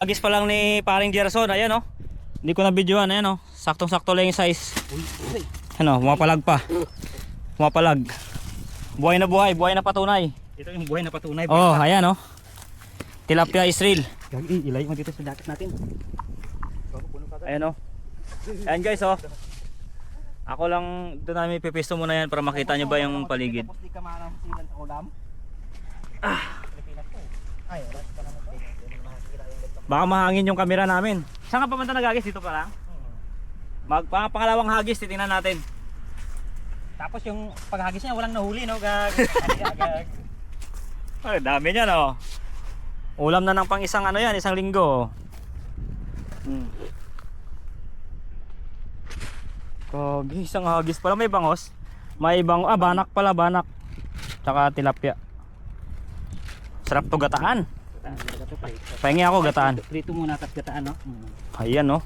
Agis pa lang ni paring Gerson, ayan oh. Hindi ko na videoan, ayan oh. Saktong-sakto lang yung size. Ano, pumapalag pa. Pumapalag. Buhay na buhay, buhay na patunay. Ito yung buhay na patunay. Oh, ayan oh. Tilapia Israel. Gagi, ilay mo dito sa jacket natin. Ayan oh. Ayan guys oh. Ako lang, doon namin ipipisto muna yan para makita nyo ba yung paligid. Tapos di ka maanang silan sa ulam. Eh. Ay, wala ka naman Pilipinas. Hindi mo makikita yung ganito. Baka mahangin yung camera namin. Saan ka papunta nagagis? Dito pa lang? Mag, pang- pangalawang hagis, titingnan natin. Tapos yung paghagis niya, walang nahuli, no? Gag. Ay, dami niyan oh. Ulam na ng pang isang ano yan, isang linggo. Hmm. Kagi, isang hagis pala may bangos. May bang ah banak pala, banak. Tsaka tilapia. Sarap to gataan. Pahingi ako gataan. Prito muna, tapos gataan, no? Ayan oh.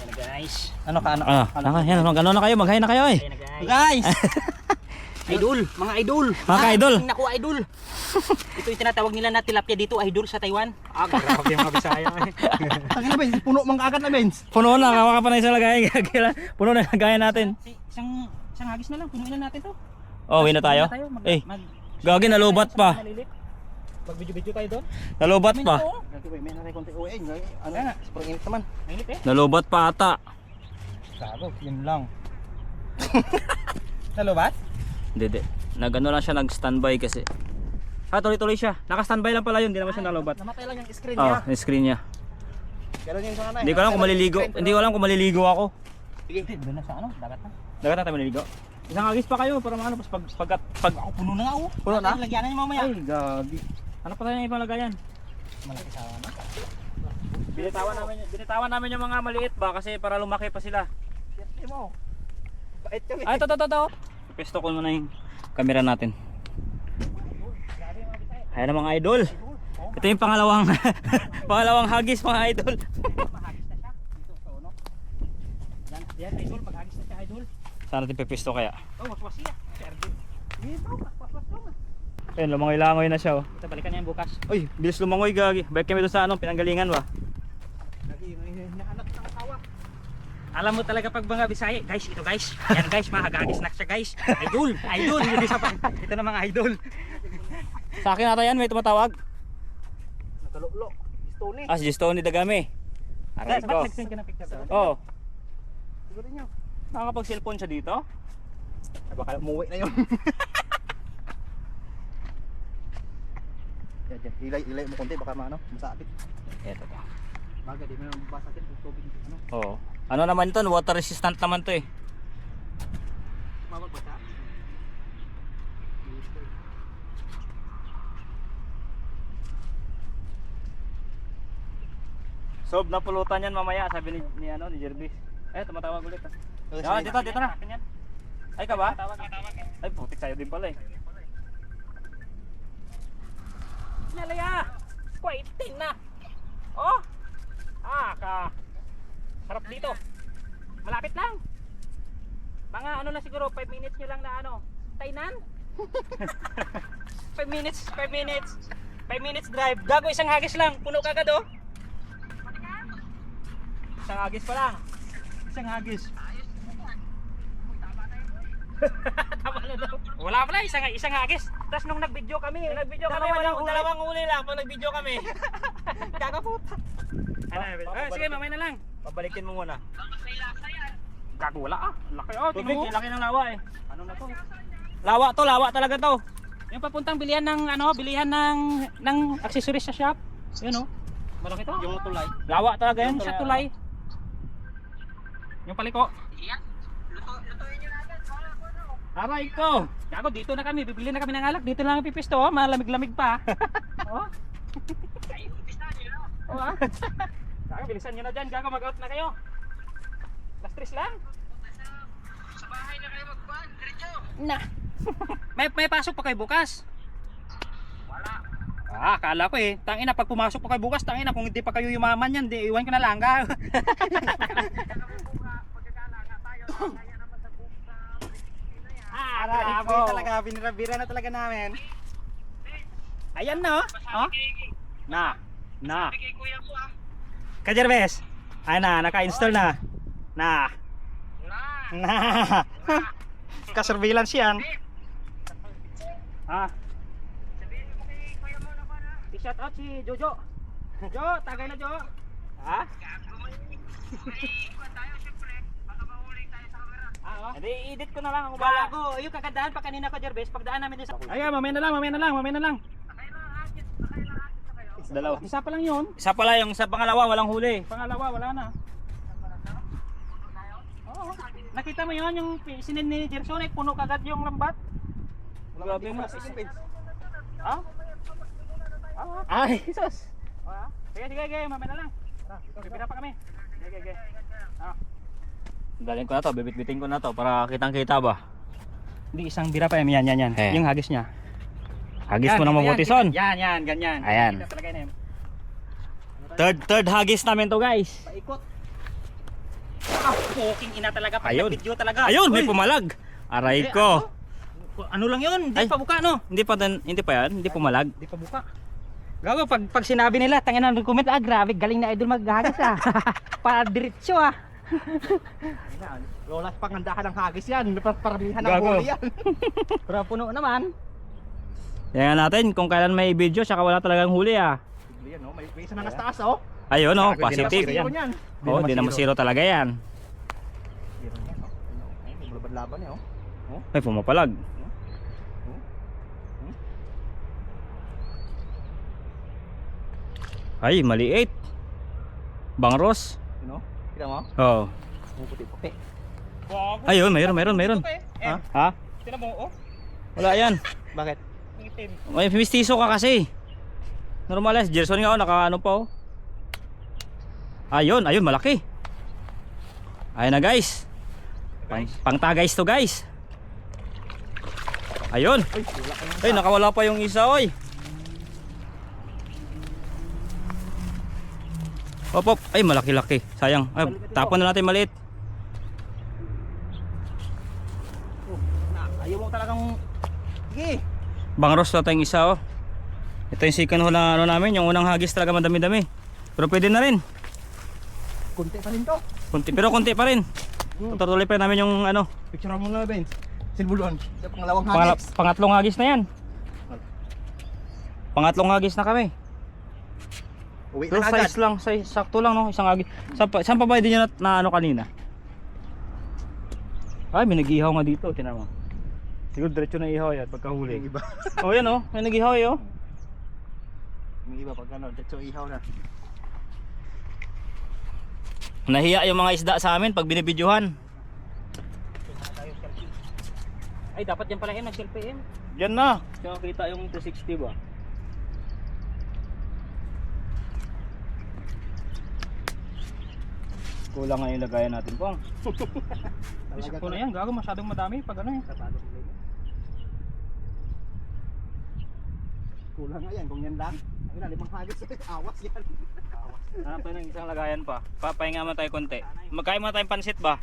Yan na, guys. Ano ka, ano? Ah, ano, yan, ano, gano'n na kayo, maghain na kayo eh. Guys. Guys! idol, mga idol. Mga ka-idol. Ah, naku, idol. Ito yung tinatawag nila na tilapia dito, idol sa Taiwan. Ah, grabe mga Bisaya eh. Tangina ba, puno mang agad na bens. Puno na, kawa ka pa na isang lagayan. Kaya Puno na lagayan natin. Isang, isang hagis na lang, punuin na natin to. Oh, uwi na tayo? Mag, Eh, mag, gagi, nalubat pa. Malilit. Mag-video-video tayo doon. Nalubat pa. May naray konti uwi. Ano, ano, sobrang init naman. Mainit eh. Nalubat pa ata. Gago, yun lang. Nalubat? Hindi, hindi. Nagano lang siya, nag-standby kasi. Ah, tuloy-tuloy siya. Naka-standby lang pala yun, hindi naman siya nalubat. Namatay lang yung screen Oh, niya. yung screen niya. Ganun yung sana. Hindi ko alam kung maliligo. Hindi ko alam kung maliligo ako. Sige, doon na sa ano, dagat na. Dagat natin maliligo. Isang agis pa kayo para maano pag pag pag Ako puno na nga oh. Puno na? Lagyan na niyo mamaya. Ay, gabi. Ano pa tayo yung ibang lagayan? Malaki sa ano. Binitawan namin, binitawan namin yung mga maliit ba kasi para lumaki pa sila. Hindi mo. Bait kami. Ay, to, to, to, to. Pesto ko muna yung camera natin. Ayan na mga idol. Ito yung pangalawang pangalawang hagis mga idol. Mahagis na siya. Dito sa uno. Yan, yan idol, na idol. Saan natin pepesto kaya? Oh, waswas siya. Si Erdo. Dito, waswas lang. Ayun, lumangoy-langoy na siya oh. Ito, balikan niya yung bukas. Uy, bilis lumangoy gagi. Balik kami doon sa anong pinanggalingan? Gagi, may nahanap ng asawa. Alam mo talaga pag mga Bisaya, guys, ito guys. Yan guys, mahagagis na siya guys. Idol, idol. Hindi sa pa. Ito na mga idol. Sa akin ata yan, may tumatawag. Nakalulo. Stony. Ah, si Stony Dagame. Aray Ba't nag-send ka ng picture doon? Oh, Siguro niyo. Nakakapag-cellphone siya dito? Ay, baka umuwi na yun. Yan, yan. Ilay, ilay mo konti, baka maano, masakit. Eto pa. Baga, di mo naman masakit yung tubig. Ano? Oo. Ano naman ito? Water resistant naman to eh. Mawag ba siya? Sob na pulutan yan mamaya, sabi ni, ni ano ni Jervis. Eh, tumatawag ulit. ah. Ah, dito, dito na. Ay ka ba? Ay, putik sa'yo din pala eh. Nalaya! Kwaitin na! Oh! Ah, ka... Sarap dito. Malapit lang. Mga ano na siguro, 5 minutes nyo lang na ano. Tainan? 5 minutes, 5 minutes. 5 minutes drive. Gago, isang hagis lang. Puno ka agad oh. Isang hagis pa lang. Isang hagis. Tama na daw. Wala pala, isang, isang hagis. Tapos nung nag-video kami, nag-video kami, walang huli. dalawang huli lang pag nag-video kami. Gagaputa. Ano, ah, sige, mamaya na lang. Pabalikin mo muna. Gago, wala ah. Laki oh, tingnan mo. laki ng lawa eh. Ano na to? Lawa to, lawa talaga to. Yung papuntang bilihan ng ano, bilihan ng ng accessories sa shop. Yun oh. Malaki to. Yung tulay. Lawa talaga yan. Yung sa tulay. Yung paliko. Aray ko. Gago, dito na kami. Bibili na kami ng alak. Dito lang ang pipisto. Oh. Malamig-lamig pa. oh. Oh, ah. Gago, bilisan nyo na dyan. Gago, mag-out na kayo. Last tres lang. Sa bahay na kayo magpan. Na. may, may pasok pa kayo bukas? Wala. Ah, akala ko eh. Tangina, pag pumasok pa kayo bukas, tangina, kung hindi pa kayo yumaman yan, di, iwan ko na lang. Ga. ah, Grabe bravo. talaga, binirabira na talaga namin. Ayan na, oh. oh. Na. Na. Kajerbes. Ay na, naka-install na. Na. Na. Ka-surveillance yan. Ah. I-shout out si Jojo. Jo, tagay na Jo. Ha? Ah, oh. Hindi, edit ko na lang ako bala. Gago, yung kakadaan pa kanina ko, Jervis. Pagdaan namin dito. Ayan, mamaya na lang, mamaya na lang, mamaya na lang. Dalawa. Isa pa lang yun. Isa pala yung sa pangalawa, walang huli. Pangalawa, wala na. Oo. Nakita mo yun, yung sinin ni Gerson, eh, puno kagad yung lambat. Grabe mo. Sige, Ha? Ah, Ay, Jesus. Sige, sige, sige, mamaya na lang. Bibira pa kami. Sige, sige. Ah. Dalhin ko na to, bibit-bitin ko na to para kitang-kita ba. Hindi isang bira pa yan, yan, yan, yan. Eh. Yung hagis niya. Hagis mo Yan, na mabuti, son. Yan, yan, ganyan. Ayan. Third, third hagis namin to, guys. Paikot. Ah, poking ina talaga. Pag Ayun. video talaga. Ayun, may pumalag. Aray Eh, ko. ano? Ano lang yun? Hindi Ay. pa buka, no? Hindi pa din- hindi pa yan, hindi pumalag. Hindi pa buka. Gago, pag, pag sinabi nila, tangin na comment, ah, grabe, galing na idol maghagis ah. Para diretso ah. Lolas pangandahan ng hagis yan. Paramihan ng Gago. huli yan. Pero puno naman. Tingnan natin kung kailan may video, saka wala talagang huli ah. Yan, oh. May, may isa na nasa taas, oh. Ayun oh, di positive. naman zero yan. Oh, di naman zero talaga yan. Zero yan, oh. Ayun, may laban-laban niya, oh. Ay, pumapalag. Ay, maliit. Bangros. You know? Kita mo? Oh. Puputi-puti. Ayun, mayroon, mayroon, mayroon. Ha? Ha? Tinan mo, oh. Wala yan. Bakit? Itim. May mistiso ka kasi. Normal eh, Gerson nga oh, naka ano pa oh. Ayun, ayun, malaki. Ayun na guys. Pang, pangtagays to guys. Ayun. Ay, nakawala pa yung isa oy. Op, op. Ay, malaki-laki. Sayang. Ay, tapon na natin maliit. Ayaw mo talagang... Sige. Bangros na tayong isa oh. Ito yung second hole na ano namin, yung unang hagis talaga madami-dami. Pero pwede na rin. Kunti pa rin to. Kunti, pero kunti pa rin. Tutuloy pa namin yung ano, Picture mo na, Ben. Silbulon. Sa pangalawang pangala, hagis. pangatlong hagis na yan. Pangatlong hagis na kami. Uwi Pero na agad. size lang, size, sakto lang no, isang hagis. Saan pa, saan pa ba din yun na, na ano kanina? Ay, may nag-ihaw nga dito, tinan mo. Siguro diretso na ihaw yan Yung pagkahuli. iba. oh, yan oh, may nag-ihaw eh oh. Yung iba pag ano, detso ihaw na. Nahiya yung mga isda sa amin pag binibidyohan. Ay, dapat yan pala yun, nag-selfie yun. Yan na. Kaya kita yung 260 ba? Kulang nga yung lagayan natin pong. Isa ko na yan, gago masyadong madami pag ano eh. Kulang nga yan, kung yan lang. Ayun na, limang hagis. Awas yan. Awas. Hanap tayo ng isang lagayan pa. Papahinga mo tayo konti. Magkain muna tayong pansit ba?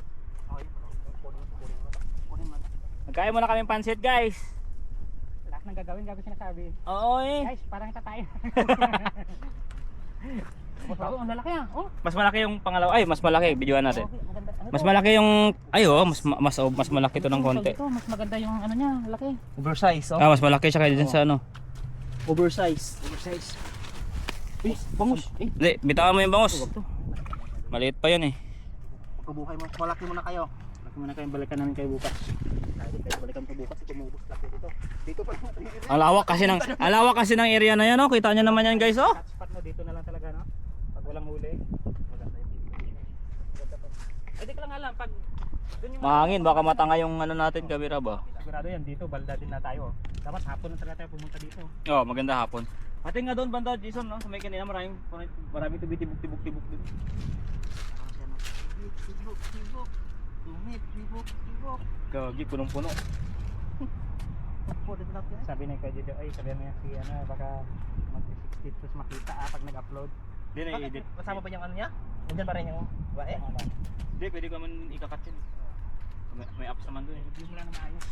Magkain muna kami pansit guys. Lahat ng gagawin, gago sinasabi. Oo eh. Guys, parang ito tayo. Bago, ang lalaki ah. Oh, Mas malaki yung pangalawa. Ay, mas malaki. Videoan natin. okay. Ano Mas to? malaki yung... Ay oh, mas, mas, mas malaki to ng konti. Ito, mas maganda yung ano niya, laki. Oversize, Ah, mas malaki siya kaya dyan sa ano. Oversize. Oversize. Eh, bangus. Eh, Hindi, bitawan mo yung bangus. Maliit pa yan eh. Pagkabuhay mo, malaki mo na kayo. Laki muna kayong balikan namin kayo bukas. Dahil kayo balikan ko bukas, tumubos laki dito. Dito pa Ang lawak kasi ng ang lawak kasi ng area na yan oh. Kita niyo naman yan guys oh. Hotspot mo dito na lang talaga, no? Walang huli. Maganda yung Maganda pa. Eh, di ko lang alam, pag yung Mahangin baka matanga yung ano natin kamera ba. Sigurado yan, dito, balda din na tayo. Dapat hapon na talaga tayo pumunta dito. Oh, maganda hapon. Pati nga doon banda Jason no, sa may kanina maraming maraming tubig-tibok-tibok din. Tibok, tibok. Tumit, tibok, tibok. Gagi punong-puno. Sabi na kay Jojo, ay sabi niya si ano, baka mag-60 tapos makita ah, pag nag-upload. Hindi na edit. Kasama pa yung ano niya? Nandiyan pa rin yung bae? Hindi pwede ka man ikakat yun. May, may apps naman doon eh. Hindi mo lang maayos.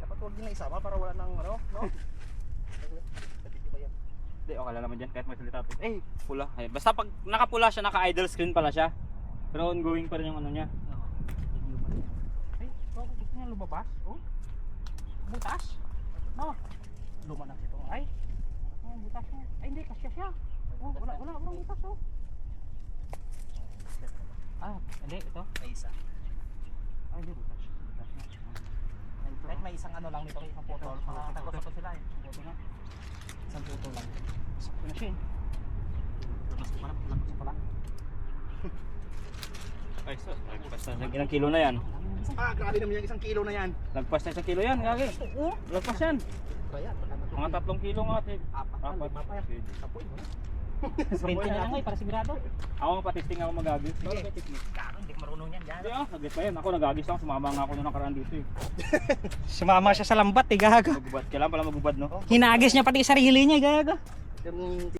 Dapat huwag na isama para wala nang ano, no? Hindi ba yan? Hindi, okay lang naman dyan kahit may salita. Eh, pula. Ay, basta pag nakapula siya, naka-idle screen pala siya. Pero ongoing pa rin yung ano niya. Ay, bakit gusto niya lumabas? Oh. Butas? No. Luma na ito. Ay, butas niya. Ay, hindi, kasya siya. Oh, wala, wala, walang butas oh. Ah, hindi, ito. May isa. Ay, hindi, butas. Butas na. Kahit may isang ano lang nito, isang putol. Mga tagos-tagos sila eh. Buto na. Isang putol lang. Sakto na siya eh. Lakas ko pala, lakas ko pala. Ay, so, lagpas na. Isang ilang kilo na yan. Ah, grabe naman yung isang kilo na yan. Lagpas na isang kilo yan, gagi. Lagpas yan. Mga tatlong kilo nga, ate. Apat, Apat. lima pa yan. Mo na. Lang eh, para sigurado. Ako nga patisting ako magagis. Sige. Sige. hindi ko marunong yan. Yan. Hindi ah, nagit pa yan. Ako nagagis ako. Sumama nga ako nung nakaraan dito eh. Sumama siya sa lambat eh, gaga. Magubad. Kailan pala magubad no? Hinagis niya pati sarili niya, gaga. Yung